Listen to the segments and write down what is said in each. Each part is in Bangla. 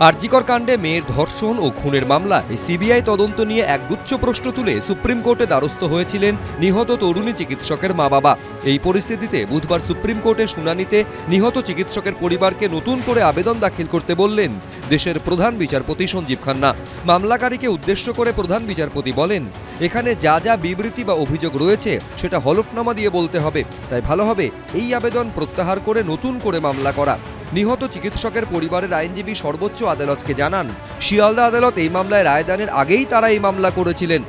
আরজিকর কাণ্ডে মেয়ের ধর্ষণ ও খুনের মামলায় সিবিআই তদন্ত নিয়ে একগুচ্ছ প্রশ্ন তুলে সুপ্রিম কোর্টে দ্বারস্থ হয়েছিলেন নিহত তরুণী চিকিৎসকের মা বাবা এই পরিস্থিতিতে বুধবার সুপ্রিম কোর্টে শুনানিতে নিহত চিকিৎসকের পরিবারকে নতুন করে আবেদন দাখিল করতে বললেন দেশের প্রধান বিচারপতি সঞ্জীব খান্না। মামলাকারীকে উদ্দেশ্য করে প্রধান বিচারপতি বলেন, এখানে যা যা বিবৃতি বা অভিযোগ রয়েছে, সেটা হলফনামা দিয়ে বলতে হবে। তাই ভালো হবে এই আবেদন প্রত্যাহার করে নতুন করে মামলা করা। নিহত চিকিৎসকের পরিবারের আইনজীবী সর্বোচ্চ আদালতকে জানান, শিয়ালদা আদালত এই মামলায় রায়দানের আগেই তারা এই মামলা করেছিলেন।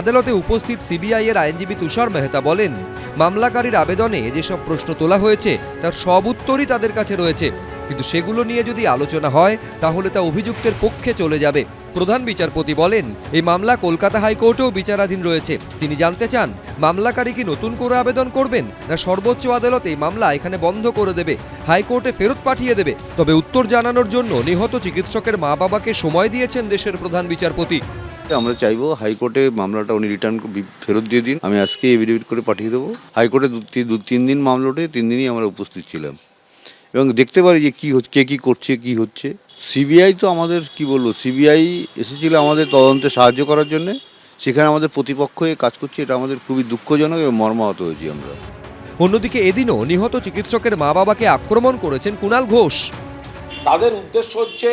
আদালতে উপস্থিত সিবিআইয়ের আইনজীবী তুষার মেহতা বলেন, মামলাকারীর আবেদনে যেসব প্রশ্ন তোলা হয়েছে, তার সব উত্তরই তাদের কাছে রয়েছে। কিন্তু সেগুলো নিয়ে যদি আলোচনা হয়, তাহলে তা অভিযুক্তের পক্ষে চলে যাবে। প্রধান বিচারপতি বলেন, এই মামলা কলকাতা হাইকোর্টেও বিচারাধীন রয়েছে। তিনি জানতে চান, মামলাকারী কি নতুন করে আবেদন করবেন, না সর্বোচ্চ আদালত এই মামলা এখানে বন্ধ করে দেবে, হাইকোর্টে ফেরত পাঠিয়ে দেবে? তবে উত্তর জানানোর জন্য নিহত চিকিৎসকের মা বাবাকে সময় দিয়েছেন দেশের প্রধান বিচারপতি। আমরা চাইব হাইকোর্টে মামলাটা উনি রিটার্ন ফেরত দিয়ে দিন। আমি আজকে এভিডেভিট করে পাঠিয়ে দেবো। হাইকোর্টে দু তিন- দিন মামলা ওঠে তিন দিনই আমরা উপস্থিত ছিলাম। এবং দেখতে পারি যে কী হচ্ছে কে কী করছে কী হচ্ছে। সিবিআই তো আমাদের কি বলব সিবিআই এসেছিল আমাদের তদন্তে সাহায্য করার জন্য। সেখানে আমাদের প্রতিপক্ষ হয়ে কাজ করছে এটা আমাদের খুবই দুঃখজনক এবং মর্মাহত হয়েছি আমরা। অন্যদিকে এদিনও নিহত চিকিৎসকের মা বাবাকে আক্রমণ করেছেন কুণাল ঘোষ। তাদের উদ্দেশ্য হচ্ছে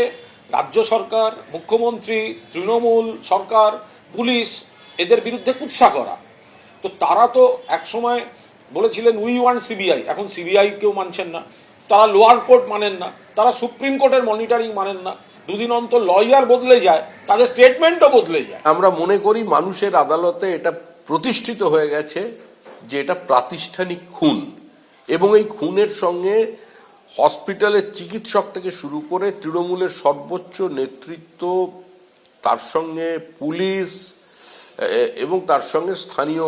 রাজ্য সরকার মুখ্যমন্ত্রী তৃণমূল সরকার পুলিশ এদের বিরুদ্ধে কুৎসা করা। তো তারা তো একসময় বলেছিলেন উই ওয়ান সিবিআই এখন সিবিআই কেউ মানছেন না। তারা লোয়ার কোর্ট মানেন না, তারা সুপ্রিম কোর্টের মনিটরিং মানেন না। দুদিন অন্তর লয়ার বদলে যায়, তাদের স্টেটমেন্টও বদলে যায়। আমরা মনে করি মানুষের আদালতে এটা প্রতিষ্ঠিত হয়ে গেছে যে এটা প্রাতিষ্ঠানিক খুন। এবং এই খুনের সঙ্গে হসপিটালের চিকিৎসক থেকে শুরু করে তৃণমূলের সর্বোচ্চ নেতৃত্ব, তার সঙ্গে পুলিশ এবং তার সঙ্গে স্থানীয়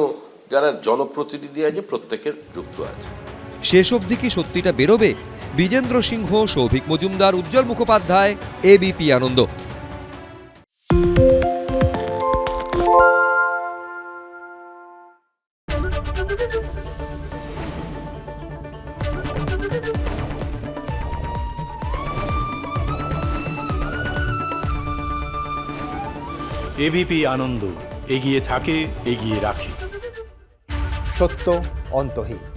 যারা জনপ্রতিনিধি আছে, প্রত্যেকের যুক্ত আছে। শেষ অবধি কি সত্যিটা বেরোবে? বিজেন্দ্র সিংহ সৌভিক মজুমদার উজ্জ্বল মুখোপাধ্যায় এবিপি আনন্দ। এবিপি আনন্দ এগিয়ে থাকে এগিয়ে রাখে। সত্য অন্তহীন।